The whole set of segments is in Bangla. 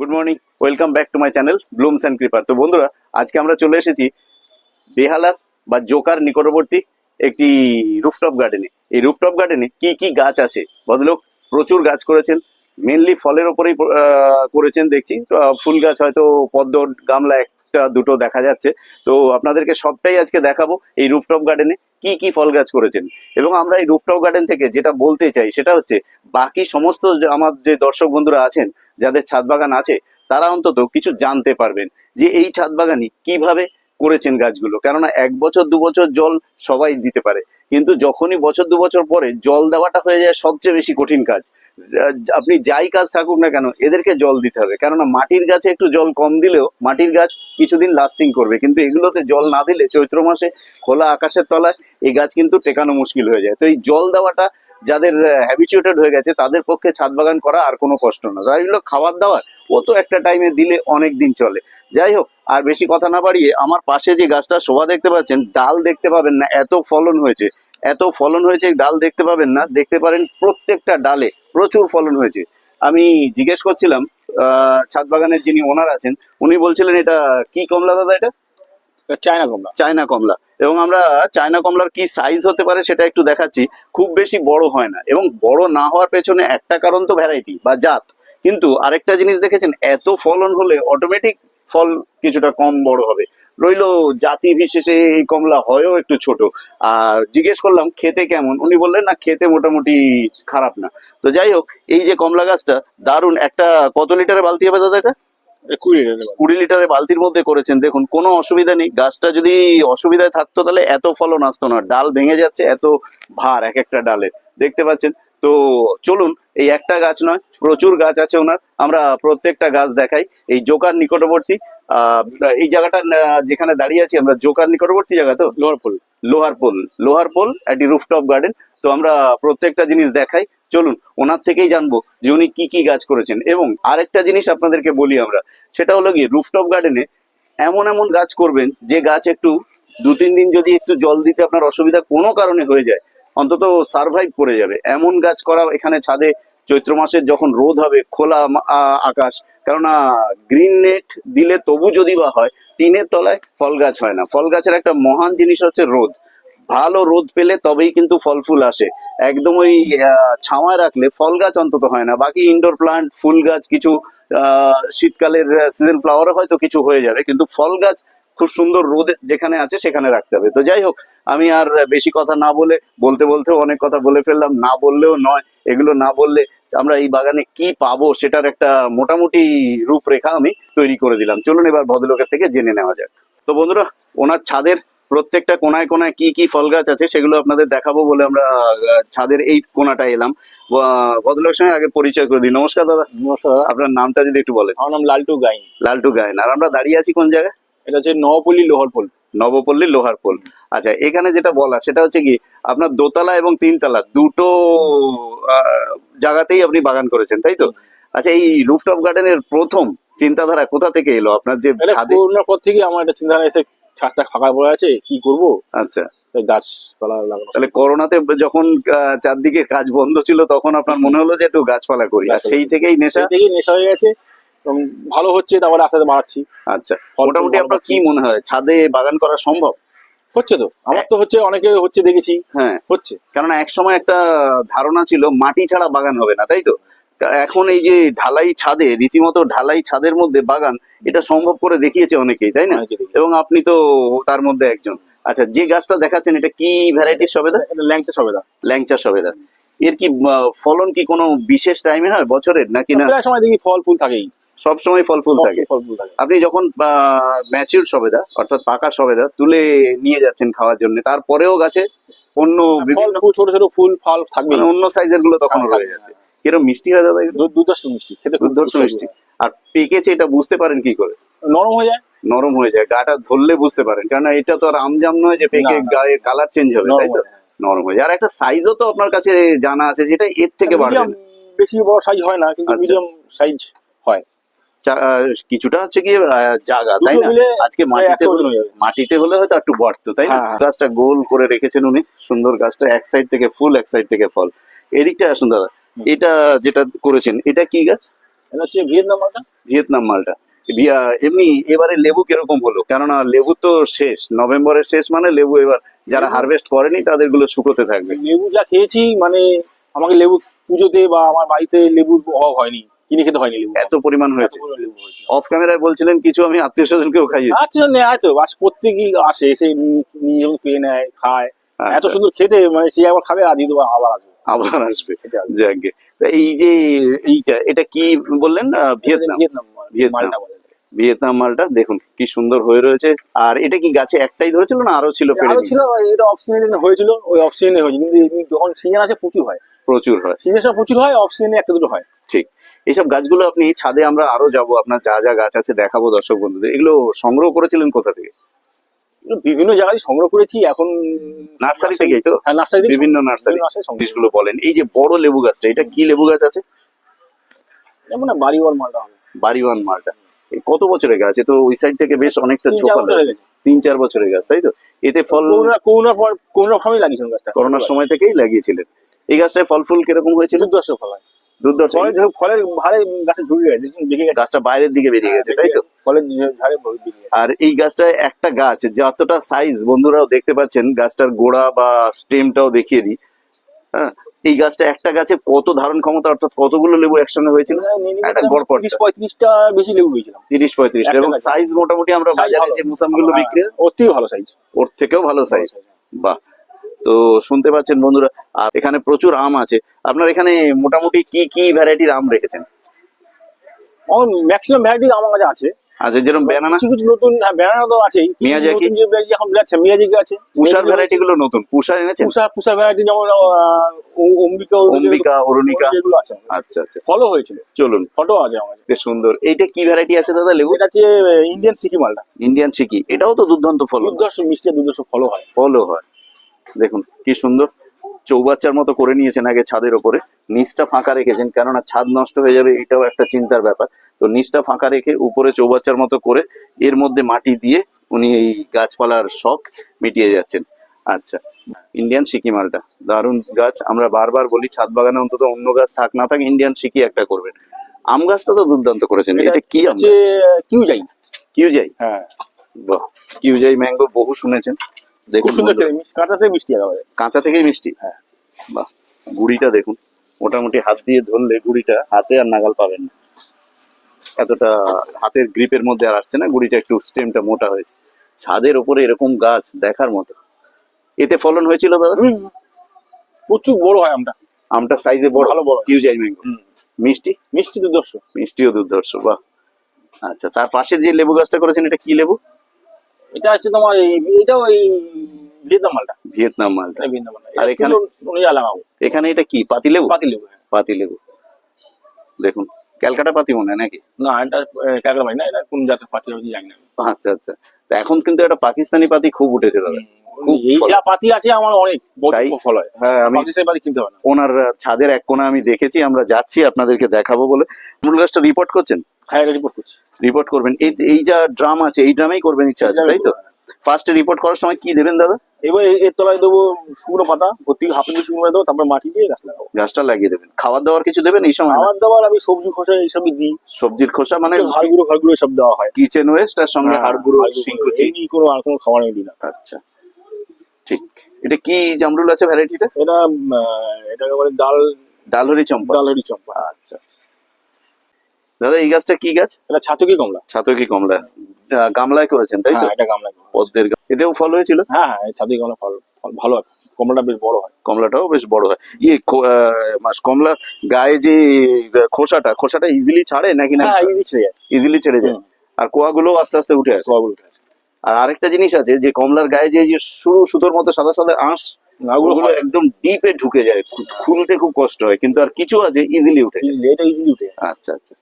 Good morning welcome back to my channel blooms and creeper তো বন্ধুরা, আজকে আমরা চলে এসেছি বেহালা বা জোকার নিকটবর্তী একটি রুফটপ গার্ডেনে এই রুফটপ গার্ডেনে কি কি গাছ আছে? ভদ্রলোক প্রচুর গাছ করেছেন মেনলি ফলের ওপরেই করেছেন, দেখছি। ফুল গাছ হয়তো পদ্ম, গামলা একটা, দুটো দেখা যাচ্ছে। তো আপনাদেরকে সবটাই আজকে দেখাবো এই রুফটপ গার্ডেনে কি কি ফল গাছ করেছেন? এবং আমরা এই রূপটাও গার্ডেন থেকে যেটা বলতে চাই সেটা হচ্ছে, বাকি সমস্ত আমার যে দর্শক বন্ধুরা আছেন, যাদের ছাদ বাগান আছে, তারা অন্তত কিছু জানতে পারবেন যে এই ছাদ বাগানই কীভাবে করেছেন গাছগুলো। কেননা এক বছর, দু বছর জল সবাই দিতে পারে। কিন্তু যখনই বছর দু বছর পরে জল দেওয়াটা হয়ে যায় সবচেয়ে বেশি কঠিন কাজ। আপনি যাই কাজ থাকুক না কেন, এদেরকে জল দিতে হবে। কেননা মাটির গাছে একটু জল কম দিলেও মাটির গাছ কিছুদিন লাস্টিং করবে। কিন্তু এগুলোতে জল না দিলে চৈত্র মাসে খোলা আকাশের তলায় এই গাছ কিন্তু টেকানো মুশকিল হয়ে যায়। তো এই জল দেওয়াটা যাদের হ্যাবিচুয়েটেড হয়ে গেছে, তাদের পক্ষে ছাদ বাগান করা আর কোনো কষ্ট না। হলো খাবার দাবার ও তো একটা টাইমে দিলে অনেক দিন চলে। যাই হোক, আর বেশি কথা না বাড়িয়ে আমার পাশে যে গাছটা শোভা দেখতে পাচ্ছেন, ডাল দেখতে পাবেন না, এত ফলন হয়েছে। এত ফলন হয়েছে ডাল দেখতে পাবেন না দেখতে পারেন প্রত্যেকটা ডালে প্রচুর ফলন হয়েছে। আমি জিজ্ঞেস করছিলাম ছাদ বাগানের যিনি ওনার আছেন উনি বলছিলেন এটা কি কমলা দাদা এটা? চায়না কমলা। চায়না কমলা। এবং আমরা চায়না কমলার কি সাইজ হতে পারে সেটা একটু দেখাচ্ছি। খুব বেশি বড় হয় না। এবং বড় না হওয়ার পেছনে একটা কারণ তো ভ্যারাইটি বা জাত। কিন্তু আরেকটা জিনিস দেখেছেন এত ফলন হলে অটোমেটিক ফল কিছুটা কম বড় হবে। রইল জাতি বিশেষে এই কমলা হয়ও একটু ছোট। আর জিজ্ঞেস করলাম খেতে কেমন? উনি বললেন না খেতে মোটামুটি খারাপ না। তো যাই হোক এই যে কমলা গাছটা দারুণ। একটা কত লিটারের বালতি হবে দাদা এটা? কুড়ি লিটারের বালতির মধ্যে করেছেন। দেখুন কোনো অসুবিধা নেই। গাছটা যদি অসুবিধায় থাকতো তাহলে এত ফলন আসতো না। ডাল ভেঙে যাচ্ছে এত ভার এক একটা ডালের দেখতে পাচ্ছেন? তো চলুন এই একটা গাছ নয় প্রচুর গাছ আছে ওনার। আমরা প্রত্যেকটা গাছ দেখাই। এই জোকার নিকটবর্তী এই জায়গাটা যেখানে দাঁড়িয়ে আছি আমরা জোকার নিকটবর্তী জায়গা তো? লোহার ফুল লোহার পোল লোহার পোল একটি রুফটপ গার্ডেন তো আমরা প্রত্যেকটা জিনিস দেখাই। চলুন ওনার থেকেই জানব যে উনি কি কি গাছ করেছেন। এবং আরেকটা জিনিস আপনাদেরকে বলি আমরা সেটা হলো গিয়ে রুফটপ গার্ডেনে এমন এমন গাছ করবেন যে গাছ একটু দু তিন দিন যদি একটু জল দিতে আপনার অসুবিধা কোনো কারণে হয়ে যায় অন্তত সার্ভাইভ করে যাবে। এমন গাছ করা এখানে ছাদে চৈত্র মাসের যখন রোদ হবে খোলা আকাশ কেননা গ্রিন নেট দিলে তবু যদি বা হয়, টিনের তলায় ফল গাছ হয় না। ফল গাছের একটা মহান জিনিস হচ্ছে রোদ। ভালো রোদ পেলে তবেই কিন্তু ফল ফুল আসে। একদম ওই ছাওয়ায় রাখলে ফল গাছ অন্তত হয় না। বাকি ইনডোর প্লান্ট ফুল গাছ, কিছু শীতকালের সিজন ফ্লাওয়ারও হয়তো কিছু হয়ে যাবে, কিন্তু ফল গাছ খুব সুন্দর রোদ যেখানে আছে সেখানে রাখতে হবে। তো যাই হোক আমি আর বেশি কথা না বলে বলতে বলতেও অনেক কথা বলে ফেললাম না বললেও নয় এগুলো না বললে আমরা এই বাগানে কি পাবো সেটার একটা মোটামুটি রূপরেখা আমি তৈরি করে দিলাম। চলুন এবার ভদ্রলোকের থেকে জেনে নেওয়া যাক। তো বন্ধুরা ওনার ছাদের প্রত্যেকটা কোনায় কোনায় কি কি ফল গাছ আছে সেগুলো আপনাদের দেখাবো বলে আমরা ছাদের এই কোনাটায় এলাম। ভদ্রলোকের সঙ্গে আগে পরিচয় করে দিই। নমস্কার দাদা। নমস্কার। আপনার নামটা যদি একটু বলেন। আমার নাম লালটু গাইন। লালটু গায়েন আর আমরা দাঁড়িয়ে আছি কোন জায়গায়? এটা হচ্ছে নবপল্লী লোহার ফুল নবপল্লী লোহার পোল। আচ্ছা এখানে যেটা বলা সেটা হচ্ছে কি আপনার দোতলা এবং তিনতলা দুটো জায়গাতেই আপনি বাগান করেছেন তাই তো? আচ্ছা এই রুফটপ গার্ডেনের প্রথম চিন্তাধারা কোথা থেকে এলো? আপনার যে করোনার পর থেকে আমার একটা চিন্তাধারা এসে ছাদটা ফাঁকা পড়ে আছে কি করব? আচ্ছা। তাই গাছপালা লাগানো। তাহলে করোনাতে যখন চারদিকে কাজ বন্ধ ছিল তখন আপনার মনে হলো যে একটু গাছপালা করি আর সেই থেকেই নেশা? থেকেই নেশা হয়ে গেছে। ভালো হচ্ছে তারপরে আস্তে আস্তে বাড়াচ্ছি। আচ্ছা মোটামুটি আপনার কি মনে হয়? ছাদে বাগান করা সম্ভব? হচ্ছে তো আমার তো হচ্ছে অনেকে হচ্ছে দেখেছি। হ্যাঁ। হচ্ছে। কেননা এক সময় একটা ধারণা ছিল মাটি ছাড়া বাগান হবে না তাই তো? এখন এই যে ঢালাই ছাদে রীতিমতো ঢালাই ছাদের মধ্যে বাগান এটা সম্ভব করে দেখিয়েছে অনেকেই তাই না? এবং আপনি তো তার মধ্যে একজন। আচ্ছা যে গাছটা দেখাচ্ছেন এটা কি ভ্যারাইটির সবেদা? এটা ল্যাংচা সবেদা। ল্যাংচা সবেদা। এর কি ফলন কি কোনো বিশেষ টাইমে হয় বছরের নাকি না? সময় দেখি ফল ফুল থাকেই। সব সময় ফল ফুল থাকে। আপনি যখন ম্যাচিউর সবেদা অর্থাৎ পাকা সবেদা তুলে নিয়ে যাচ্ছেন খাওয়ার জন্য তারপরেও গাছে অন্য বিভিন্ন ছোট ছোট ফুল ফল থাকবে মানে অন্য সাইজেরগুলো তখন হ্যাঁ, রয়ে যাচ্ছে। কিরম মিষ্টি হয় দাদা? মিষ্টি খেতে মিষ্টি। আর পেকেছে এটা বুঝতে পারেন কি করে? নরম হয়ে যায়। নরম হয়ে যায় গাটা ধরলে বুঝতে পারেন। কারণ এটা তো আর আমজাম নয় যে পেকে। গায়ে কালার চেঞ্জ হবে তাই তো? নরম হয়ে যায়। আর একটা সাইজও তো আপনার কাছে জানা আছে যেটা এর থেকে বাড়বে। বেশি বড় সাইজ হয় না কিন্তু আচ্ছা। মিডিয়াম সাইজ চা- আহ, কিছুটা হচ্ছে কি জায়গা তাই না? আজকে মাটিতে। মাটিতে হলে হয়তো একটু বাড়তো তাই না? হ্যাঁ। গাছটা গোল করে রেখেছেন উনি। সুন্দর গাছটা এক সাইড থেকে ফুল এক সাইড থেকে ফল। এদিকটা আসুন দাদা। এটা যেটা করেছেন এটা কি গাছ? হচ্ছে ভিয়েতনাম মালটা। ভিয়েতনাম মালটা। ভিয়া- এমনি এবারে লেবু কীরকম হলো? কেননা লেবু তো শেষ নভেম্বরের শেষ মানে লেবু এবার যারা হারভেস্ট করেনি তাদেরগুলো শুকোতে থাকবে। লেবু যা খেয়েছি মানে আমাকে লেবু পুজোতে বা আমার বাড়িতে লেবুর অভাব হয়নি। কিনে খেতে হয়নি লেবু। এত পরিমাণ হয়েছে। এত। অফ ক্যামেরায় বলছিলেন কিছু আমি আত্মীয় স্বজনকেও খাইয়েছি। আচ্ছা নেয় তো বাস প্রত্যেকই আসে এসে নিয়ে পেয়ে নেয় খায়। এত আচ্ছা, সুন্দর খেতে মানে সে একবার খাবে আর আবার আসবে। আবার আসবে। যাকে। এই যে এইটা এটা কি বললেন? ভিয়েতনাম। Vietnam Vietnam. মালটা বলে ভিয়েতনাম মালটা দেখুন কি সুন্দর হয়ে রয়েছে। আর এটা কি গাছে একটাই ধরেছিল না আরও ছিল পেড়ে আরও ছিল এটা অফ সিজনে হয়েছিল ওই অফ সিজনে হয়েছে। কিন্তু যখন সিজন আসে প্রচুর হয়। প্রচুর হয়। সিজনের সময় প্রচুর হয় অফ একটা দুটো হয়। ঠিক। এইসব গাছগুলো আপনি ছাদে আমরা আরও যাব আপনার যা যা গাছ আছে দেখাবো দর্শক বন্ধুদের। এগুলো সংগ্রহ করেছিলেন কোথা থেকে? বিভিন্ন জায়গায় সংগ্রহ করেছি এখন নার্সারি থেকেই তো? হ্যাঁ নার্সারি থেকে বিভিন্ন নার্সারি জিনিসগুলো বলেন। এই যে বড় লেবু গাছটা এটা কি লেবু গাছ আছে? যেমন না মালটা বাড়িওয়ান মালটা। কত বছরের গাছ? তো ওই সাইড থেকে বেশ অনেকটা গেছে। তিন চার বছরের গাছ তাই তো? এতে ফল করোনা করোনার ফলই লাগিয়েছিলাম গাছটা। করোনার সময় থেকেই লাগিয়েছিলেন। এই গাছটায় ফল ফুল কীরকম হয়েছিল? দুর্দর্শ ফল হয়। ফলের ঝ- ভারে গাছে ঝুড়ি গেছে গাছটা বাইরের দিকে বেরিয়ে গেছে তাই তো? ফলের ঝাড়ে। আর এই গাছটায় একটা গাছ যতটা সাইজ বন্ধুরাও দেখতে পাচ্ছেন গাছটার গোড়া বা স্টেমটাও দেখিয়ে দিই। হ্যাঁ এই গাছটা একটা গাছে কত ধারণ ক্ষমতা অর্থাৎ কতগুলো লেবু একসঙ্গে হয়েছিল? একটা গেছিলাম, গড়পড়। তিরিশ পঁয়ত্রিশটা বেশি লেবু হয়েছিলাম তিরিশ পঁয়ত্রিশ একটা এবং সাইজ মোটামুটি আমরা বাজারে। যে মুসামগুলো বিক্রি হয়, থেকে ভালো সাইজ ওর থেকেও ভালো সাইজ বাহ। তো শুনতে পাচ্ছেন বন্ধুরা আর এখানে প্রচুর আম আছে। আপনার এখানে মোটামুটি কি কি ভ্যারাইটির আম রেখেছেন? আমার ম্যাক্সিমাম ভ্যারাইটি আমার কাছে আছে। আচ্ছা যেরকম ব্যানানা কিছু কিছু নতুন হ্যাঁ ব্যানানা তো আছেই। মিয়াজাকি? নতুন যে variety এখন বেরোচ্ছে মিয়াজাকি আছে? পুষার ভ্যারাইটি গুলো নতুন। পুষার এনেছেন? পুষা পুষা ভ্যারাইটি যেমন অম্বিকা অম্বিকা অরুণিকা। এগুলো আছে। আচ্ছা আচ্ছা। ফলো হয়েছিল। চলুন। ফটো আছে কাছে। বেশ সুন্দর। এইটা কি ভ্যারাইটি আছে দাদা লেবু? এটা হচ্ছে ইন্ডিয়ান সিকি মালটা। ইন্ডিয়ান সিকি। এটাও তো দুর্দান্ত ফল দুর্দর্শ মিষ্টি দুর্দর্শ ফলো হয়। ফলও হয়। দেখুন কি সুন্দর। চৌবাচ্চার মতো করে নিয়েছেন আগে ছাদের ওপরে। নিচটা ফাঁকা রেখেছেন কেননা ছাদ নষ্ট হয়ে যাবে এটাও একটা চিন্তার ব্যাপার। তো নিচটা ফাঁকা রেখে উপরে চৌবাচ্চার মতো করে এর মধ্যে মাটি দিয়ে উনি এই গাছপালার শখ মিটিয়ে যাচ্ছেন। আচ্ছা ইন্ডিয়ান সিকি মালটা দারুণ গাছ। আমরা বারবার বলি ছাদ বাগানে অন্তত অন্য গাছ থাক না থাক ইন্ডিয়ান সিকি একটা করবেন। আম গাছটা তো দুর্দান্ত করেছেন এটা কি আম? হচ্ছে কিউ যাই কিউ যাই হ্যাঁ। বাহ কিউ যাই ম্যাঙ্গো বহু শুনেছেন। দেখুন। মিষ্টি কাঁচা থেকেই মিষ্টি। হ্যাঁ। বাহ গুড়িটা দেখুন মোটামুটি হাত দিয়ে ধরলে গুড়িটা হাতে আর নাগাল পাবেন না। এতটা হাতের গ্রিপের মধ্যে আর আসছে না গুড়িটা একটু স্টেমটা মোটা হয়েছে। ছাদের ওপরে এরকম গাছ দেখার মতো। এতে ফলন হয়েছিল দাদা? প্রচুর বড় হয় আমটা। আমটা সাইজে বড় ভালো বড়। কিউ যাই ম্যাঙ্গো মিষ্টি? মিষ্টি দুর্দর্শ মিষ্টিও দুর্ধর্ষ বাহ। আচ্ছা তার পাশে যে লেবু গাছটা করেছেন এটা কি লেবু? এটা হচ্ছে তোমার এটা ওই ভিয়েতনাম মালটা। ভিয়েতনাম মালটা। এটা ভিয়েতনাম মালটা। আর এখানে? এখানে এটা কি? পাতি লেবু পাতি লেবু হ্যাঁ। পাতি লেবু দেখুন ক্যালকাটা পাতি মনে হয় নাকি? না এটা ক্যালকাটা ভাই না এটা কোন জাতের পাতি জানি না। আচ্ছা আচ্ছা। তো এখন কিন্তু একটা পাকিস্তানি পাতি খুব উঠেছে দাদা। এই যা পাতি আছে আমার অনেক ফল হয়। হ্যাঁ আমি কিনতে হবে ওনার ছাদের এক কোণা আমি দেখেছি আমরা যাচ্ছি আপনাদেরকে দেখাবো বলে। মূল গাছটা রিপোর্ট করছেন? হ্যাঁ রিপোর্ট করছি। রিপোর্ট করবেন। এই এই যা ড্রাম আছে এই ড্রামেই করবেন ইচ্ছা আছে তাই তো? ফার্স্টে রিপোর্ট করার সময় কি দেবেন দাদা? এবার এর তলায় দেবো শুকনো পাতা ভর্তি হাফ ইঞ্চি শুকনো পাতা দেবো তারপর মাটি দিয়ে গাছ লাগাবো। গাছটা লাগিয়ে দেবেন। খাবার দাবার কিছু দেবেন এই সময় খাবার দাবার আমি সবজি খোসা এইসবই দিই। সবজির খোসা মানে হাড় গুঁড়ো হাড় গুঁড়ো সব দেওয়া হয়। কিচেন ওয়েস্ট আর সঙ্গে হাড় গুঁড়ো গুঁড়ো, কোনো আর কোনো খাবার আমি দিই না। আচ্ছা। ঠিক। এটা কি জামরুল আছে ভ্যারাইটিটা? এটা এটাকে বলে ডাল ডালহরি চম্পা। ডাল হরি চম্পা। আচ্ছা আচ্ছা। দাদা এই গাছটা কি গাছ? এটা ছাতুকি কমলা। ছাতকি কমলা। গামলায় করেছেন তাই তো? হ্যাঁ এটা গামলা কমলা। পদ্মের। এতেও ফল হয়েছিল? হ্যাঁ হ্যাঁ ছাতুকি কমলা ফল ভালো হয়। কমলাটা বেশ বড় হয়। কমলাটাও বেশ বড় হয়। ইয়ে কমলা গায়ে যে খোসাটা খোসাটা ইজিলি ছাড়ে নাকি না? হ্যাঁ এই দিচ্ছে ইজিলি ছেড়ে যায়। আর কোয়াগুলো আস্তে আস্তে উঠে আসে। সবগুলো আর আরেকটা জিনিস আছে যে কমলার গায়ে যে সরু সুতোর মতো সাদা সাদা আঁশ ওগুলো একদম ডিপে ঢুকে যায় খুলতে খুব কষ্ট হয় কিন্তু আর কিছু আছে ইজিলি উঠে এটা ইজিলি উঠে আচ্ছা আচ্ছা।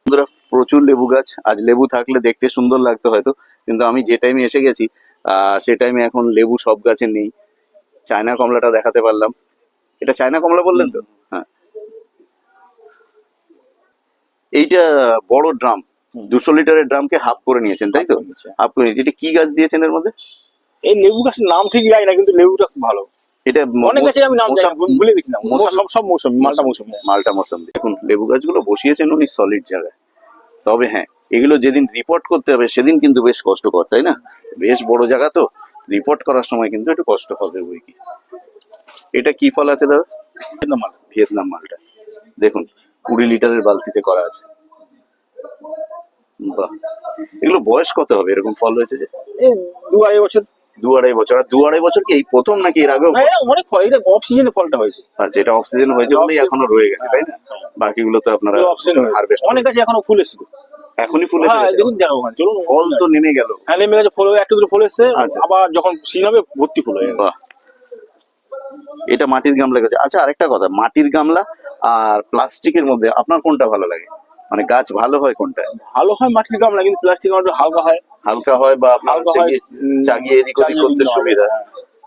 বন্ধুরা প্রচুর লেবু গাছ আজ লেবু থাকলে দেখতে সুন্দর লাগতো হয়তো কিন্তু আমি যে টাইমে এসে গেছি সে টাইমে এখন লেবু সব গাছে নেই। চায়না কমলাটা দেখাতে পারলাম। এটা চায়না কমলা বললেন তো? হ্যাঁ। এইটা বড় ড্রাম। দুশো লিটারের ড্রামকে হাফ করে নিয়েছেন তাই তো? হাফ করে নিয়েছেন এটা কি গাছ দিয়েছেন এর মধ্যে? এই লেবু গাছের নাম ঠিক জানি না কিন্তু লেবুটা খুব ভালো। এটা অনেক আমি নাম ভুলে গেছি না। মৌসাম- সব সব মৌসুমি মালটা মৌসুমি। মালটা মৌসাম্বি দেখুন লেবু গাছগুলো বসিয়েছেন উনি সলিড জায়গায়। তবে হ্যাঁ এগুলো যেদিন রিপোর্ট করতে হবে সেদিন কিন্তু বেশ কষ্টকর তাই না? বেশ বড় জায়গা তো। রিপোর্ট করার সময় কিন্তু একটু কষ্ট হবে বই কি। এটা কি ফল আছে দাদা? মাল ভিয়েতনাম মালটা। দেখুন কুড়ি লিটারের বালতিতে করা আছে। বাহ। এগুলো বয়স কত হবে? এরকম ফল হয়েছে যে? দু আড়াই বছর। দু আড়াই বছর। আর দু আড়াই বছর কি এই প্রথম নাকি এর আগেও অনেক ফল এটা অফ সিজনে ফলটা হয়েছে। আচ্ছা এটা অক্সিজেন হয়েছে বলেই এখনও রয়ে গেছে তাই না? বাকিগুলো তো আপনারা হারভেস্ট অনেক আছে এখনও ফুল এসেছে। এখনই ফুলে হ্যাঁ ফেলেছে। দেখুন দেখো চলুন। ফল তো নেমে গেল। হ্যাঁ নেমে গেছে ফুল একটা দুটো ফুল এসছে আচ্ছা। আবার যখন সিজন হবে ভর্তি ফুল হয়ে বাহ। এটা মাটির গামলা আচ্ছা আরেকটা কথা মাটির গামলা আর প্লাস্টিকের মধ্যে আপনার কোনটা ভালো লাগে? মানে গাছ ভালো হয় কোনটা ভালো হয় মাটির গামলা কিন্তু প্লাস্টিক গামলা হালকা হয়। হালকা হয় বা হয়, চাগিয়ে এদিক ওদিক করতে সুবিধা।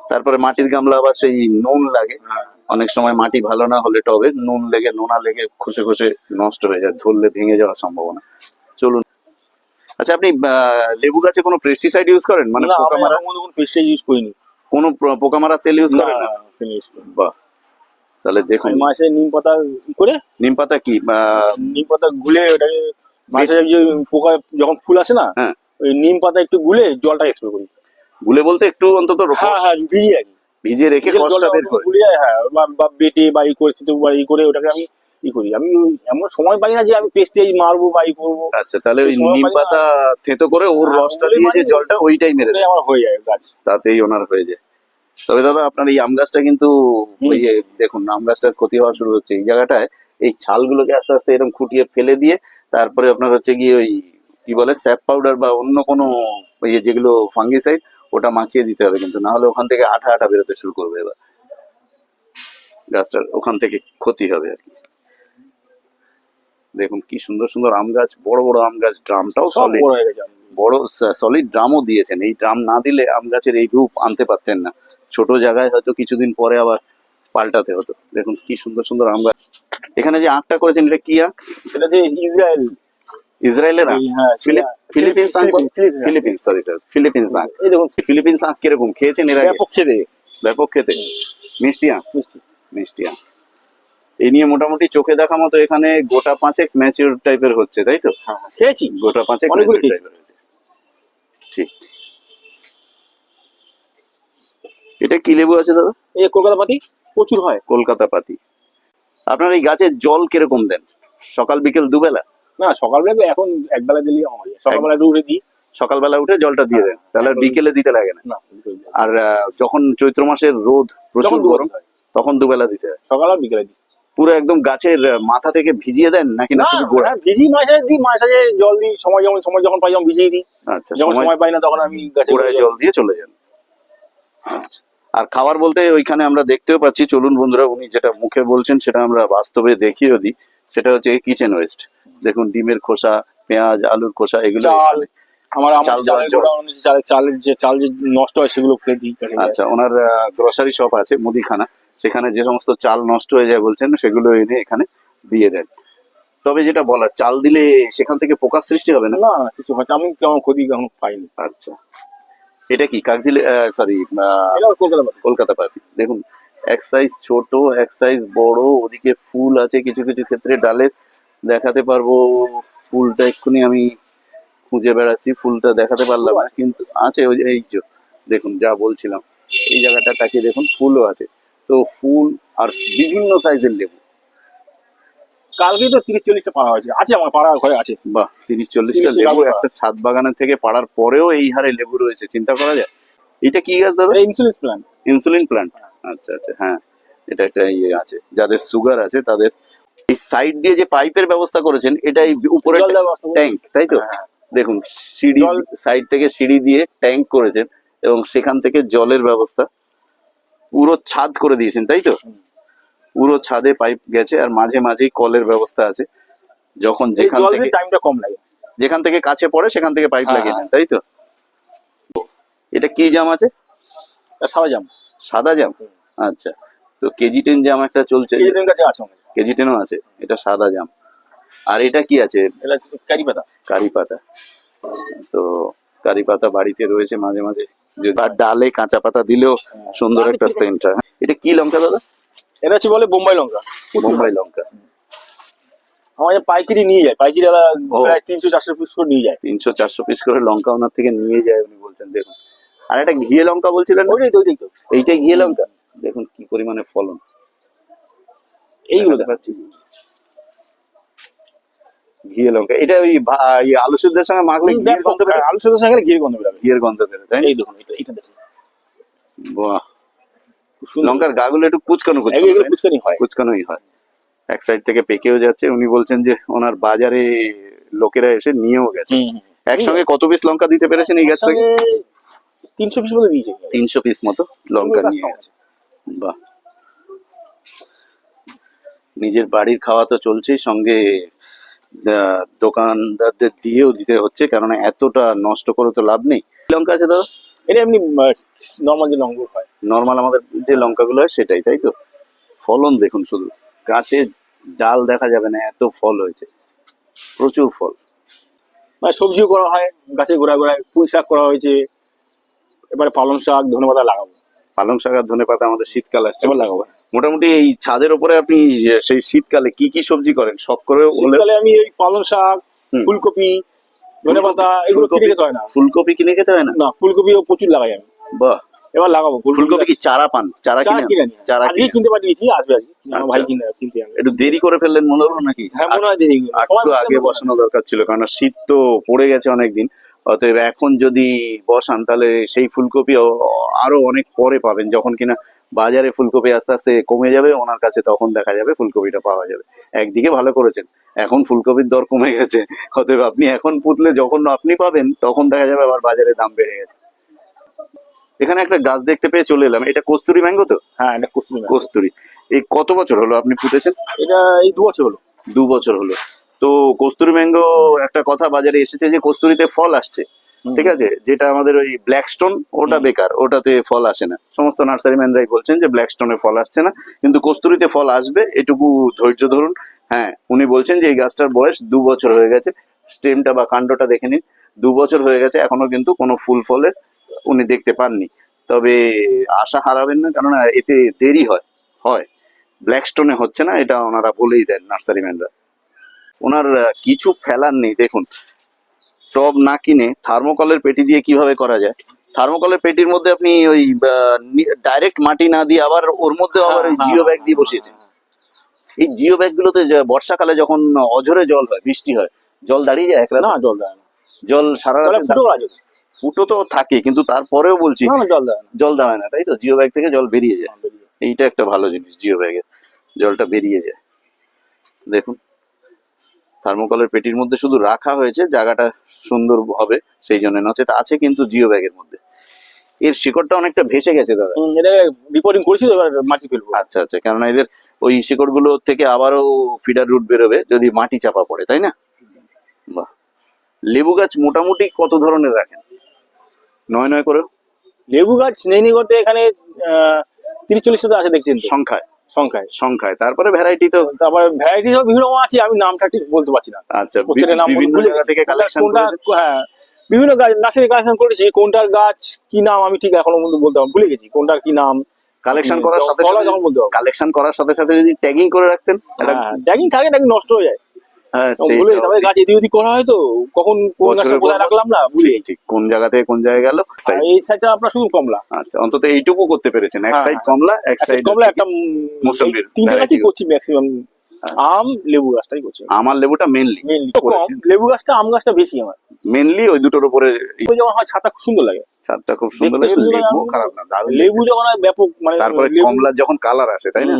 তারপরে মাটির গামলা আবার সেই নুন লাগে। হ্যাঁ। অনেক সময় মাটি ভালো না হলে টবে নুন লেগে নোনা লেগে খুশে খুশে নষ্ট হয়ে যায় ধরলে ভেঙে যাওয়ার সম্ভাবনা। চলুন। আচ্ছা আপনি লেবু গাছে কোনো পেস্টিসাইড ইউজ করেন? মানে না পোকা আমি মারা এখন কোনো পেস্টাইড ইউজ করিনি। কোনো প্র- পোকা মারা তেল ইউজ করেন না তেল use করিনি। বাহ। তাহলে দেখুন। মাসে নিম পাতা ই করে? নিম পাতা কি? নিম পাতা গুলে ওটাকে যে পোকা যখন ফুল আসে না হ্যাঁ। ওই নিম পাতা একটু গুলে জলটা স্প্রে করি। গুলে বলতে একটু অন্তত হ্যাঁ হ্যাঁ ভিজিয়ে রাখি। ভিজিয়ে রেখে কষ্টটা বের করে। গুলিয়ে হ্যাঁ বা- বেটে বা ই করে ছিটে বা ই করে ওটাকে আমি ই করি। আমি এমন সময় পাই না যে আমি পেস্টেজ মারবো বা ই করব। আচ্ছা তাহলে ওই নিম পাতা থেতো করে ওর হ্যাঁ, রসটা দিয়ে যে জলটা ওইটাই মেরে দেয়। আমার হয়ে যায় গাছ তাতেই ওনার হয়ে যায়। তবে দাদা আপনার এই আম গাছটা কিন্তু ওই যে দেখুন আম গাছটার ক্ষতি হওয়া শুরু হচ্ছে। এই জায়গাটায় এই ছালগুলোকে আস্তে আস্তে এরকম খুঁটিয়ে ফেলে দিয়ে তারপরে আপনার হচ্ছে গিয়ে ওই কি বলে স্যাপ পাউডার বা অন্য কোনো ওই যে যেগুলো ফাঙ্গিসাইড ওটা মাখিয়ে দিতে হবে কিন্তু। না হলে ওখান থেকে আঠা আঠা বেরোতে শুরু করবে এবার। গাছটার ওখান থেকে ক্ষতি হবে আর কি। দেখুন কি সুন্দর সুন্দর আম গাছ বড় বড় আম গাছ ড্রামটাও সলিড বড় সলিড ড্রামও দিয়েছেন। এই ড্রাম না দিলে আম গাছের এই রূপ আনতে পারতেন না। ছোট জায়গায় হয়তো কিছুদিন পরে আবার পাল্টাতে হতো। দেখুন কি সুন্দর সুন্দর আম গাছ। এখানে যে আঁকটা করেছেন এটা কি আঁক? সেটা যে ইসরায়েল। ইসরায়েলের আঁক? হ্যাঁ ফিলিপিন্স আঁক? ফিলিপিন্স, সরি স্যার ফিলিপিন্স আঁক। এই দেখুন। ফিলিপিন্স আঁক কীরকম? খেয়েছেন এর আগে? ব্যাপক খেতে ব্যাপক খেতে মিষ্টি আঁক? মিষ্টি। মিষ্টি আঁক। এই নিয়ে মোটামুটি চোখে দেখা মতো এখানে গোটা পাঁচেক ম্যাচিওর টাইপের হচ্ছে তাই তো? হ্যাঁ হ্যাঁ, খেয়েছি। গোটা পাঁচেক টাইপের ঠিক। এটা কি লেবু আছে দাদা? এই কলকাতা পাতি প্রচুর হয়। কলকাতা পাতি। আপনার এই গাছের জল কীরকম দেন? সকাল বিকেল দুবেলা? না সকালবেলা এখন একবেলা দিলেই হয়। সকালবেলা একটু উঠে দিই। সকালবেলা উঠে জলটা দিয়ে দেন। তাহলে আর বিকেলে দিতে লাগে না। আর যখন চৈত্র মাসের রোদ প্রচুর যখন গরম হয়। তখন দুবেলা দিতে হয়। সকাল আর বিকেলে দিই। পুরো একদম গাছের মাথা থেকে ভিজিয়ে দেন নাকি না শুধু গোড়া? হ্যাঁ, ভিজি মাঝে দিই মাঝে জল দিই সময় যেমন সময় যখন পাই যখন ভিজিয়ে দিই। আচ্ছা যখন সময় পাই না তখন আমি গাছে গোড়ায় জল দিয়ে চলে যান। আর খাবার বলতে ওইখানে আমরা দেখতেও পাচ্ছি চলুন বন্ধুরা উনি যেটা মুখে বলছেন সেটা আমরা বাস্তবে দেখিয়েও দিই। সেটা হচ্ছে কিচেন ওয়েস্ট দেখুন ডিমের খোসা পেঁয়াজ আলুর খোসা এগুলো আমার চালের যে চাল যে নষ্ট হয় সেগুলো ফেলে দিই আচ্ছা ওনার গ্রসারি শপ আছে মুদিখানা। সেখানে যে সমস্ত চাল নষ্ট হয়ে যায় বলছেন সেগুলো এনে এখানে দিয়ে দেন। তবে যেটা বলার চাল দিলে সেখান থেকে সৃষ্টি হবে না? না কিছু হচ্ছে আমি কেমন ক্ষতি কেমন পাইনি। আচ্ছা। এটা কি? কাকজিলে সরি কলকাতা পাতি দেখুন এক সাইজ ছোট এক সাইজ বড় ওদিকে ফুল আছে কিছু কিছু ক্ষেত্রে ডালের দেখাতে পারব। ফুলটা এক্ষুনি আমি খুঁজে বেড়াচ্ছি ফুলটা দেখাতে পারলাম না কিন্তু আছে ওই এই যে দেখুন যা বলছিলাম। এই জায়গাটা তাকিয়ে দেখুন ফুলও আছে। তো ফুল আর বিভিন্ন সাইজের লেবু। কালকেই তো তিরিশ চল্লিশটা পাড়া হয়েছে। আছে আমার পাড়া ঘরে আছে। বাহ তিরিশ চল্লিশটা লেবু একটা ছাদ বাগানের থেকে পাড়ার পরেও এই হারে লেবু রয়েছে। চিন্তা করা যায়? এটা কি গাছ দাদা? ইনসুলিন প্ল্যান ইনসুলিন প্ল্যান্ট আচ্ছা আচ্ছা হ্যাঁ। এটা একটা ইয়ে আছে। যাদের সুগার আছে তাদের এই সাইড দিয়ে যে পাইপের ব্যবস্থা করেছেন এটা এই উপরে। ট্যাঙ্ক তাই তো? হ্যাঁ। দেখুন সিঁড়ি সাইড থেকে সিঁড়ি দিয়ে ট্যাঙ্ক করেছেন এবং সেখান থেকে জলের ব্যবস্থা পুরো ছাদ করে দিয়েছেন তাই তো। পুরো ছাদে পাইপ গেছে আর মাঝে মাঝেই কলের ব্যবস্থা আছে। যখন যেখান থেকে টাইমটা কম লাগে। যেখান থেকে কাছে পড়ে সেখান থেকে পাইপ হ্যাঁ, লাগিয়ে হ্যাঁ। তাই তো? এটা কি জাম আছে? সাদা জাম। সাদা জাম? আচ্ছা। তো কেজি টেন জাম একটা চলছে। কেজি টেনও আছে এটা সাদা জাম। আর এটা কি আছে? কারি পাতা। কারি পাতা। তো কারি পাতা বাড়িতে রয়েছে মাঝে মাঝে। যদি আর ডালে কাঁচা পাতা দিলেও সুন্দর একটা থেকে- সেন্ট এটা কি লঙ্কা দাদা? এটা হচ্ছে বলে বোম্বাই লঙ্কা। বোম্বাই লঙ্কা। আমাদের পাইকারি নিয়ে যায়। পাইকারি। প্রায় তিনশো চারশো পিস করে নিয়ে যায়। তিনশো চারশো পিস করে লঙ্কা ওনার থেকে নিয়ে যায় উনি বলছেন দেখুন। আর একটা ঘিয়ে লঙ্কা বলছিলেন? ওইটাই তো ওইটাই তো। এইটাই ঘিয়ে লঙ্কা। দেখুন কি পরিমাণে ফলন। এইগুলো দেখাতে পাচ্ছি। ঘিয়ে লঙ্কা। এটা ওই আলু সিদ্ধের সঙ্গে মাখলে ঘিয়ের গন্ধ বেরোয়? আলু সাথে সঙ্গে ঘিরে গন্ধ বেরোবে ঘিয়ের গন্ধ বেরোয় তাই না? এই দেখুন এটা এটা দেখুন। বাহ। লঙ্কার গাগুলো একটু কুচকানো কুচকানো হয়। কুচকানোই হয়। এক সাইড থেকে পেকেও যাচ্ছে উনি বলছেন যে ওনার বাজারে লোকেরা এসে নিয়েও গেছে। একসঙ্গে কত পিস লঙ্কা দিতে পেরেছেন এই গাছ থেকে? তিনশো পিস মতো দিয়েছে। তিনশো পিস মতো লঙ্কা নিয়ে গেছে। বাহ। নিজের বাড়ির খাওয়া তো চলছেই সঙ্গে দোকানদারদের দিয়েও দিতে হচ্ছে কেননা এতটা নষ্ট করে তো লাভ নেই। লঙ্কা আছে দাদা? এটা এমনি নর্মাল যে লঙ্কা হয়। নর্মাল আমাদের যে লঙ্কাগুলো হয় সেটাই তাই তো? ফলন দেখুন শুধু। গাছে ডাল দেখা যাবে না এত ফল হয়েছে। প্রচুর ফল। মানে সবজিও করা হয় গাছে গোড়া গোড়ায় পুঁই শাক করা হয়েছে। এবারে পালং শাক ধনে পাতা লাগাবো। পালং শাক আর ধনে পাতা আমাদের শীতকাল আসছে। এবার লাগাবো। মোটামুটি এই ছাদের উপরে আপনি সেই শীতকালে কি কি সবজি করেন? সব করে শীতকালে আমি এই পালং শাক ফুলকপি ধনে পাতা এগুলো কিনে খেতে হয় না। ফুলকপি কিনে খেতে হয় না? না ফুলকপিও প্রচুর লাগাই আমি। বাহ। এবার লাগাবো ফুলকপি কি চারা পান? চারা কিনে চারা কিনে কিনতে আসবে আজকে। আচ্ছা, ভাই আচ্ছা। কিনে কিনতে একটু দেরি করে ফেললেন মনে হলো নাকি? হ্যাঁ মনে হয় দেরি। একটু আগে বসানো দরকার ছিল কারণ শীত তো পড়ে গেছে অনেকদিন। অতএব এখন যদি বসান তাহলে সেই ফুলকপি আরও অনেক পরে পাবেন। যখন কিনা বাজারে ফুলকপি আস্তে আস্তে কমে যাবে ওনার কাছে তখন দেখা যাবে ফুলকপিটা পাওয়া যাবে। একদিকে ভালো করেছেন। এখন ফুলকপির দর কমে গেছে। অতএব আপনি এখন পুতলে যখন আপনি পাবেন তখন দেখা যাবে আবার বাজারে দাম বেড়ে গেছে। এখানে একটা গাছ দেখতে পেয়ে চলে এলাম। এটা কস্তুরি ম্যাঙ্গো তো? হ্যাঁ এটা কস্তুরি কস্তুরি। এই কত বছর হলো আপনি পুতেছেন? এটা এই দু বছর হলো। দু বছর হলো। তো কস্তুরি ম্যাঙ্গো একটা কথা বাজারে এসেছে যে কস্তুরিতে ফল আসছে। ঠিক আছে? যেটা আমাদের ওই ব্ল্যাক স্টোন ওটা বেকার ওটাতে ফল আসে না। সমস্ত নার্সারি ম্যানরাই বলছেন যে ব্ল্যাক স্টোনে ফল আসছে না। কিন্তু কস্তুরিতে ফল আসবে এটুকু ধৈর্য ধরুন। হ্যাঁ উনি বলছেন যে এই গাছটার বয়স দু বছর হয়ে গেছে। স্টেমটা বা কাণ্ডটা দেখে নিন। দু বছর হয়ে গেছে এখনও কিন্তু কোনো ফুল ফলের উনি দেখতে পাননি। তবে আশা হারাবেন না কেননা এতে দেরি হয় হয়। ব্ল্যাক স্টোনে হচ্ছে না এটা ওনারা বলেই দেন নার্সারি ম্যানরা ওনার কিছু ফেলার নেই দেখুন। টব না কিনে থার্মোকলের পেটি দিয়ে কীভাবে করা যায়? থার্মোকলের পেটির মধ্যে আপনি ওই ডাইরেক্ট মাটি না দিয়ে আবার ওর মধ্যে আবার ওই হ্যাঁ, জিও হ্যাঁ, ব্যাগ দিয়ে বসিয়েছেন। এই জিও ব্যাগ গুলোতে বর্ষাকালে যখন অঝরে জল হয় বৃষ্টি হয় জল দাঁড়িয়ে যায় এক রাত না জল দেয় না। জল সারা রাত ফুটো তো থাকে কিন্তু তারপরেও বলছি জল দাঁড়ায় না। তাই তো? জিও ব্যাগ থেকে জল বেরিয়ে যায়। হ্যাঁ। এইটা একটা ভালো জিনিস জিও ব্যাগে জলটা বেরিয়ে যায়। দেখুন। থার্মোকলের পেটির মধ্যে শুধু রাখা হয়েছে জায়গাটা সুন্দর হবে সেই জন্য। নচেত আছে কিন্তু জিও ব্যাগের মধ্যে। এর শিকড়টা অনেকটা ভেসে গেছে দাদা। এটা রিপোর্টিং করেছি এবার মাটি ফেলব। আচ্ছা আচ্ছা কেননা এদের ওই শিকড়গুলো থেকে আবারও ফিডার রুট বেরোবে যদি মাটি চাপা পড়ে তাই না? বাহ। লেবু গাছ মোটামুটি কত ধরনের রাখেন? নয় নয় করে? লেবু গাছ নেই করতে এখানে তিরিশ চল্লিশটা আছে দেখছেন সংখ্যায়। সংখ্যায়? সংখ্যায়। তারপরে ভ্যারাইটি তো তারপরে ভ্যারাইটি সব বিভিন্ন আছে আমি নামটা ঠিক বলতে পারছি না। আচ্ছা নাম বিভিন্ন জায়গা থেকে কালেকশন কোনটা হ্যাঁ বিভিন্ন গাছ নার্সারি কালেকশন করেছি কোনটার গাছ কি নাম আমি ঠিক এখনও পর্যন্ত বলতে পারব ভুলে গেছি কোনটার কি নাম। কালেকশন করার সাথে কালেকশন করার সাথে সাথে যদি ট্যাগিং করে রাখতেন ট্যাগিং থাকে নাকি নষ্ট হয়ে যায়? ভুলে যাই, গাছ এদিক ওদিক করা হয় তো? কখন কোন গাছটা কোথায় রাখলাম না ভুলে ঠিক কোন জায়গা থেকে কোন জায়গায় গেল? এই সাইডটা আপনার শুধু কমলা। আচ্ছা অন্তত এইটুকু করতে পেরেছেন। এক হ্যাঁ, সাইড হ্যাঁ। কমলা এক সাইড কমলা একটা উম, তিনটে গাছই করছি ম্যাক্সিমাম আচ্ছা। আম লেবু গাছটাই করছি আমার লেবুটা মেনলি কম লেবু গাছটা আম গাছটা বেশি আমার। মেনলি ওই দুটোর উপরে যখন হয় ছাতা খুব সুন্দর লাগে। ছাদটা খুব সুন্দর লাগে। লেবু খারাপ না লেবু যখন হয় ব্যাপক মানে তারপরে কমলার যখন কালার আসে তাই না?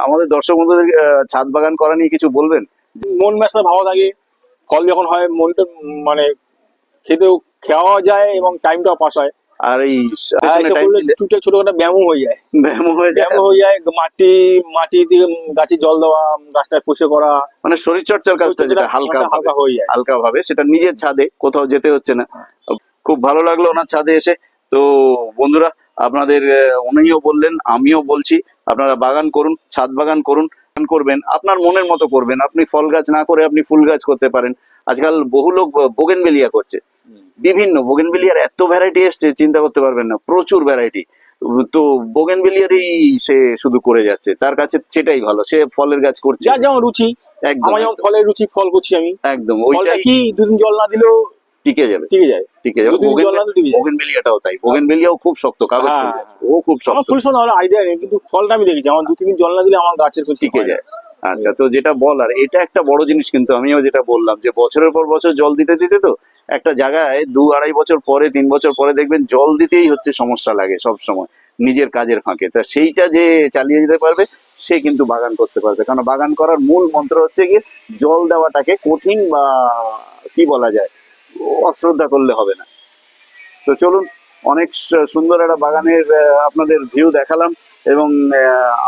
আমাদের দর্শক বন্ধুদের ছাদ বাগান করা নিয়ে কিছু বলবেন? মন মেশা ভালো থাকে ফল যখন হয় মনটা মানে খেতেও খাওয়া যায় এবং টাইমটাও পাস হয়। আর এই চুটে ছোটখাটো ব্যায়ামও হয়ে যায়। ব্যায়াম হয়ে যায়। হয়ে যায় মাটি মাটি দিয়ে গাছে জল দেওয়া গাছটা পুষে করা। মানে শরীর চর্চার কাজটা যেটা হালকা হালকা হয়ে যায়। হালকা ভাবে সেটা নিজের ছাদে কোথাও যেতে হচ্ছে না। খুব ভালো লাগল ওনার ছাদে এসে। তো বন্ধুরা আপনাদের উনিও বললেন আমিও বলছি আপনারা বাগান করুন ছাদ বাগান করুন করবেন আপনার মনের মতো করবেন আপনি ফল গাছ না করে আপনি ফুল গাছ করতে পারেন। আজকাল বহু লোক বোগেনবেলিয়া করছে। বিভিন্ন বোগেনভিলিয়ার এত ভ্যারাইটি এসছে চিন্তা করতে পারবেন না প্রচুর ভ্যারাইটি তো বোগেনভিলিয়ারই সে শুধু করে যাচ্ছে তার কাছে সেটাই ভালো সে ফলের গাছ করছে। যেমন রুচি একদম ফলের রুচি ফল করছি আমি। একদম ওইটাই। কি দুদিন জল না দিলেও টিকে যাবে। টিকে যায়। টিকে যাবে। দুদিন জল না দিলে টিকে যায়। তাই। বোগেনভিলিয়াও খুব শক্ত কাগজ হ্যাঁ। ও খুব আমার শক্ত ফুল শোনা হলো আইডিয়া নেই কিন্তু ফলটা আমি দেখেছি। আমার দু তিন দিন জল না দিলে আমার গাছের টিকে যায়। আচ্ছা তো যেটা বলার এটা একটা বড় জিনিস কিন্তু আমিও যেটা বললাম যে বছরের পর বছর জল দিতে দিতে তো একটা জায়গায় দু আড়াই বছর পরে তিন বছর পরে দেখবেন জল দিতেই হচ্ছে সমস্যা লাগে সব সময় নিজের কাজের ফাঁকে। তা সেইটা যে চালিয়ে যেতে পারবে সে কিন্তু বাগান করতে পারবে। কারণ বাগান করার মূল মন্ত্র হচ্ছে গিয়ে জল দেওয়াটাকে কঠিন বা কি বলা যায় অশ্রদ্ধা করলে হবে না। তো চলুন অনেক সুন্দর একটা বাগানের আপনাদের ভিউ দেখালাম এবং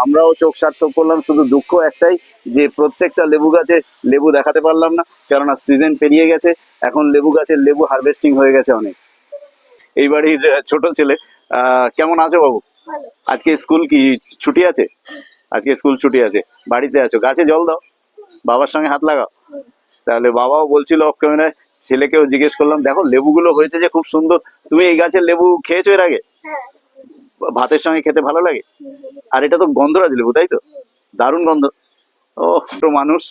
আমরাও চোখ সার্থক করলাম। শুধু দুঃখ একটাই যে প্রত্যেকটা লেবু গাছে লেবু দেখাতে পারলাম না কেননা সিজন পেরিয়ে গেছে। এখন লেবু গাছের লেবু হারভেস্টিং হয়ে গেছে অনেক। এই বাড়ির ছোট ছেলে কেমন আছো বাবু? আজকে স্কুল কি ছুটি আছে? আজকে স্কুল ছুটি আছে। বাড়িতে আছো। গাছে জল দাও। বাবার সঙ্গে হাত লাগাও। তাহলে বাবাও বলছিল অফ ক্যামেরায় ছেলেকেও জিজ্ঞেস করলাম দেখো লেবুগুলো হয়েছে যে খুব সুন্দর। তুমি এই গাছের লেবু খেয়েছো এর আগে? হ্যাঁ। ভাতের সঙ্গে খেতে ভালো লাগে? আর এটা তো গন্ধরাজ লেবু তাই তো? দারুণ গন্ধ। ও মানুষ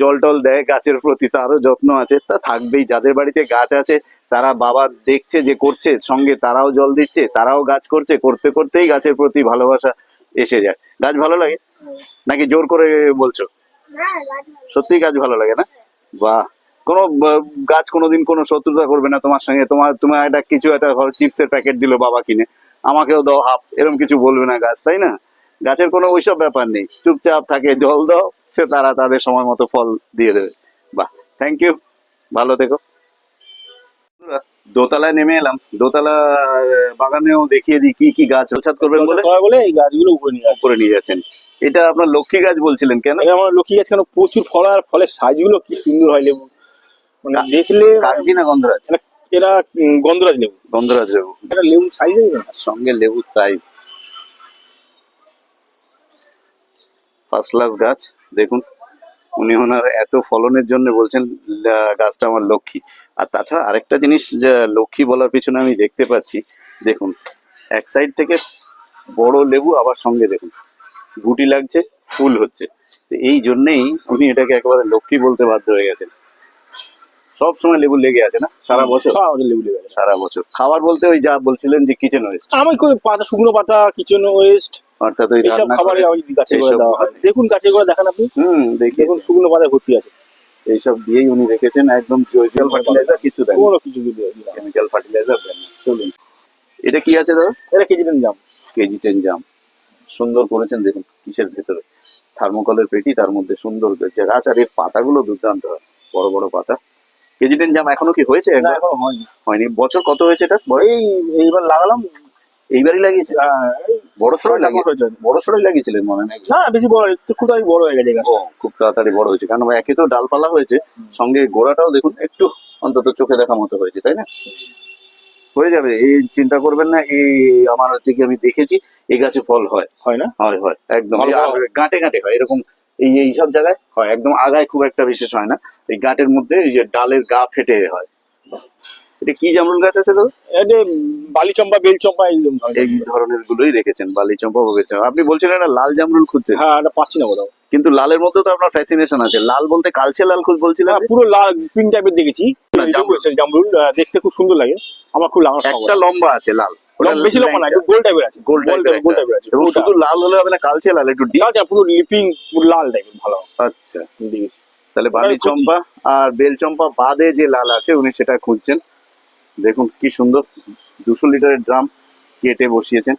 জল টল দেয় গাছের প্রতি তারও যত্ন আছে। তা থাকবেই যাদের বাড়িতে গাছ আছে তারা বাবা দেখছে যে করছে সঙ্গে তারাও জল দিচ্ছে তারাও গাছ করছে করতে করতেই গাছের প্রতি ভালোবাসা এসে যায়। গাছ ভালো লাগে? নাকি জোর করে বলছো? সত্যি গাছ ভালো লাগে না? বাহ কোনো গাছ কোনোদিন কোনো শত্রুতা করবে না তোমার সঙ্গে, তোমার তোমার একটা কিছু একটা চিপসের প্যাকেট দিলো বাবা কিনে, আমাকেও দাও হাফ এরকম কিছু বলবে না গাছ, তাই না? গাছের কোনো ওইসব ব্যাপার নেই, চুপচাপ থাকে, জল দাও, সে তারা তাদের সময় মতো ফল দিয়ে দেবে, বাহ থ্যাংক ইউ ভালো থেকো। দোতলায় নেমে এলাম। দোতলা বাগানেও দেখিয়ে দিই কি কি গাছ ছাদ করবেন বলে। বলে এই গাছগুলো উপরে নিয়ে করে নিয়ে যাচ্ছেন। এটা আপনার লক্ষ্মী গাছ বলছিলেন কেন? আমার লক্ষ্মী গাছ কেন? প্রচুর ফল আর ফলের সাইজগুলো কি সুন্দর হয় লেবু। মানে দেখলে কাগজি না গন্ধরাজ? এটা গন্ধরাজ লেবু। গন্ধরাজ লেবু। এটা লেবু সাইজ সঙ্গে লেবুর সাইজ ফার্স্ট ক্লাস গাছ দেখুন। উনি ওনার এত ফলনের জন্য বলছেন গাছটা আমার লক্ষ্মী। আর তাছাড়া আরেকটা জিনিস লক্ষ্মী বলার পিছনে আমি দেখতে পাচ্ছি, দেখুন, এক সাইড থেকে বড় লেবু আবার সঙ্গে দেখুন, গুটি লাগছে, ফুল হচ্ছে। এই জন্যেই উনি এটাকে একেবারে লক্ষ্মী বলতে বাধ্য হয়ে গেছেন। সব সময় লেবু লেগে আছে না? সারা বছর? আমাদের লেবু লেবু আছে। সারা বছর। খাবার বলতে ওই যা বলছিলেন যে কিচেন ওয়েস্ট আমি কই পাতা শুকনো পাতা কিচেন ওয়েস্ট অর্থাৎ ওই রান্না করে- আমি গাছে করে দেওয়া হয়। দেখুন গাছে করে দেখান আপনি। হুম দেখি দেখুন শুকনো পাতা ভর্তি আছে। এইসব দিয়েই উনি রেখেছেন একদম জৈবিক ফার্টিলাইজার কিছু দেন কোনো কিছু দিয়ে কেমিক্যাল ফার্টিলাইজার দেন চলুন। এটা কি আছে দাদা? এটা কেজি দেন জাম। কেজি টেন জাম। সুন্দর করেছেন দেখুন কিসের ভেতরে। থার্মোকলের পেটি তার মধ্যে সুন্দর গাছ আর এর পাতাগুলো দুর্দান্ত হয়। বড় বড় পাতা। টেন জাম এখনও কি হয়েছে না এখনও হয়নি। হয়নি। বছর কত হয়েছে এটা বয়স? এই এইবার লাগালাম। এইবারই লাগিয়েছে? আহ, এই বড় লাগিয়ে হয়েছে। বড় সড়ই লাগিয়েছিলেন মনে নেই না বেশি বড় একটু বড় হয়ে গেছে গাছটা। খুব তাড়াতাড়ি বড় হয়েছে। কারণ একে তো ডালপালা হয়েছে সঙ্গে গোড়াটাও দেখুন একটু অন্তত চোখে দেখা মতো হয়েছে তাই না? হয়ে যাবে এই চিন্তা করবেন না এই আমার হচ্ছে কি আমি দেখেছি এই গাছে ফল হয়। হয় না? হয় হয় একদম। ভালো এই আর হয়। গাঁটে গাঁটে হয় এরকম এই এই সব জায়গায় হয়। একদম আগায় খুব একটা বিশেষ হয় না। এই গাঁটের মধ্যে এই যে ডালের গা ফেটে হয়। এটা কি জামরুল গাছ আছে দাদা? এটা বালি চম্পা বেল এই এই ধরনের গুলোই রেখেছেন বালি চম্পা ভোগেছে আপনি বলছিলেন না লাল জামরুল খুঁজছেন হ্যাঁ এটা পাচ্ছি না কোথাও। কিন্তু লালের মধ্যে তো আপনার ফ্যাসিনেশন আছে। লাল বলতে কালচে লাল খুঁজ বলছিলেন হ্যাঁ, পুরো লাল পিঙ্ক টাইপের দেখেছি। জামরুল। দেখতে খুব সুন্দর লাগে। আমার খুব একটা লম্বা আছে লাল। ওটা বেশি লম্বা না একটু গোল টাইপের আছে গোল টাইপের গোল টাইপের আছে এবং শুধু লাল হলে হবে না কালচে লাল একটু ডিপ পুরো লিপিং পুরো লাল টাইপের ভালো। আচ্ছা। তাহলে বালি চম্পা আর বেল চম্পা বাদে যে লাল আছে উনি সেটা খুঁজছেন। দেখুন কি সুন্দর দুশো লিটারের ড্রাম কেটে বসিয়েছেন।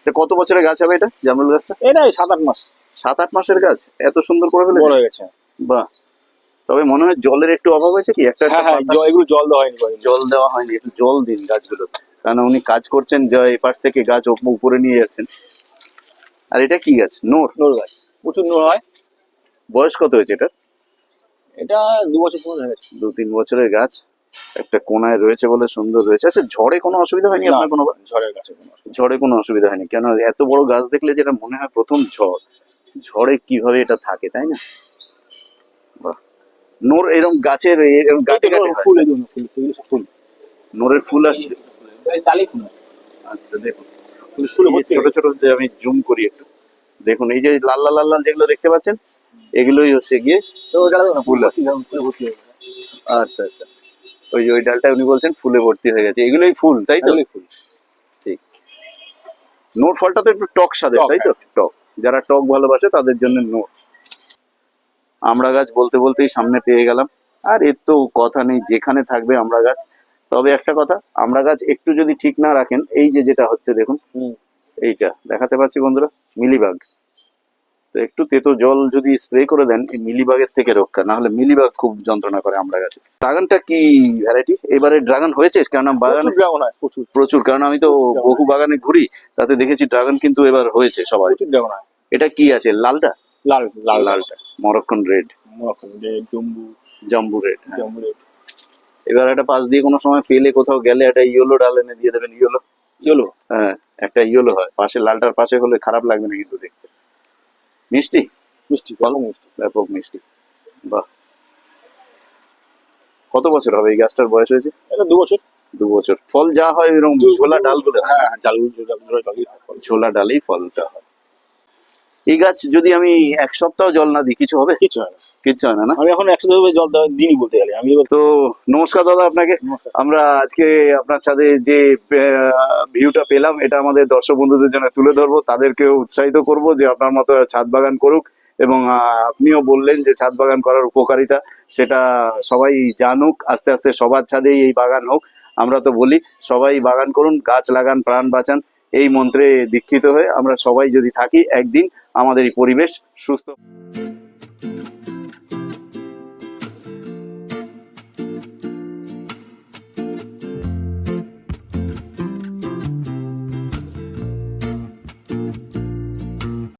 এটা কত বছরের গাছ হবে এটা জামরুল গাছটা? এটা সাত আট মাস। সাত আট মাসের গাছ? এত সুন্দর করে বড় ফেলেছে? হয়ে গেছে বাহ। তবে মনে হয় জলের একটু অভাব হয়েছে কি? একটা হ্যাঁ হ্যাঁ এগুলো জল দেওয়া হয়নি। জল দেওয়া হয়নি একটু জল দিন গাছগুলো কারণ উনি কাজ করছেন যা এপাশ থেকে গাছ উপরে নিয়ে যাচ্ছেন। আর এটা কি গাছ? নোর। নোর গাছ। প্রচুর নোর হয়। বয়স কত হয়েছে এটা এটা দু বছর পুরো হয়ে গেছে। দু তিন বছরের গাছ। একটা কোনায় রয়েছে বলে সুন্দর রয়েছে। আচ্ছা ঝড়ে কোনো অসুবিধা হয়নি আপনার কোনো ঝড়ের গাছে কোনো ঝড়ে কোনো অসুবিধা হয়নি। কেন এত বড় গাছ দেখলে যেটা মনে হয় প্রথম ঝড়। ঝড়ে কীভাবে এটা থাকে তাই না। নোর এরকম গাছের ফুল। নোরের ফুল আসছে। আচ্ছা দেখুন। ছোট ছোট যে আমি জুম করি একটু। দেখুন এই যে লাল লাল লাল লাল যেগুলো দেখতে পাচ্ছেন এগুলোই হচ্ছে গিয়ে ফুল হয়ে। আচ্ছা আচ্ছা। ওই যে ওই ডালটা উনি বলছেন ফুলে ভর্তি হয়ে গেছে। এগুলোই ফুল তাই তো? ফুল। ঠিক। নোট ফলটা তো একটু টক স্বাদের তাই তো? টক। যারা টক ভালোবাসে তাদের জন্য নোট। আমরা গাছ বলতে বলতেই সামনে পেয়ে গেলাম। আর এর তো কথা নেই যেখানে থাকবে আমরা গাছ তবে একটা কথা আমরা গাছ একটু যদি ঠিক না রাখেন এই যে যেটা হচ্ছে দেখুন এইটা দেখাতে পাচ্ছি বন্ধুরা মিলিবাগ। তো একটু তেতো জল যদি স্প্রে করে দেন এই মিলিবাগের থেকে রক্ষা না হলে মিলিবাগ খুব যন্ত্রণা করে আমরা গাছে। ড্রাগনটা কি ভ্যারাইটি এবারে ড্রাগন হয়েছে? কারণ বাগান প্রচুর ড্রাগন হয় প্রচুর। প্রচুর কারণ আমি তো বহু বাগানে ঘুরি তাতে দেখেছি ড্রাগন কিন্তু এবার হয়েছে সবাই। ড্রাগন হয়। এটা কি আছে লালটা? লাল লাল। লাল লালটা Moroccan red Jammu. Jammu red জম্বু রেড এবার একটা পাশ দিয়ে কোনো সময় পেলে কোথাও গেলে একটা ইয়েলো ডাল এনে দিয়ে দেবেন ইয়েলো। ইয়েলো? হ্যাঁ একটা ইয়েলো হয়। পাশে লালটার পাশে হলে খারাপ লাগবে না কিন্তু দেখতে। মিষ্টি? মিষ্টি ভালো মিষ্টি। ব্যাপক মিষ্টি। বাহ। কত বছর হবে এই গাছটার বয়স হয়েছে? এটা দু বছর। দু বছর। ফল যা হয় এরকম ঝোলা ডালগুলো হ্যাঁ হ্যাঁ। ঝোলা ডালেই ফলটা হয়। এই গাছ যদি আমি এক সপ্তাহ জল না দিই কিছু হবে? কিছু হয় না। কিচ্ছু হয় না? না আমি এখন ভাবে জল দিনই বলতে গেলে আমি তো নমস্কার দাদা আপনাকে। আমরা আজকে আপনার ছাদে যে ভিউটা পেলাম এটা আমাদের দর্শক বন্ধুদের জন্য তুলে ধরবো। তাদেরকে উৎসাহিত করব যে আপনার মতো ছাদ বাগান করুক এবং আপনিও বললেন যে ছাদ বাগান করার উপকারিতা সেটা সবাই জানুক। আস্তে আস্তে সবার ছাদেই এই বাগান হোক। আমরা তো বলি সবাই বাগান করুন গাছ লাগান প্রাণ বাঁচান। এই মন্ত্রে দীক্ষিত হয়ে আমরা সবাই যদি থাকি একদিন আমাদের এই পরিবেশ সুস্থ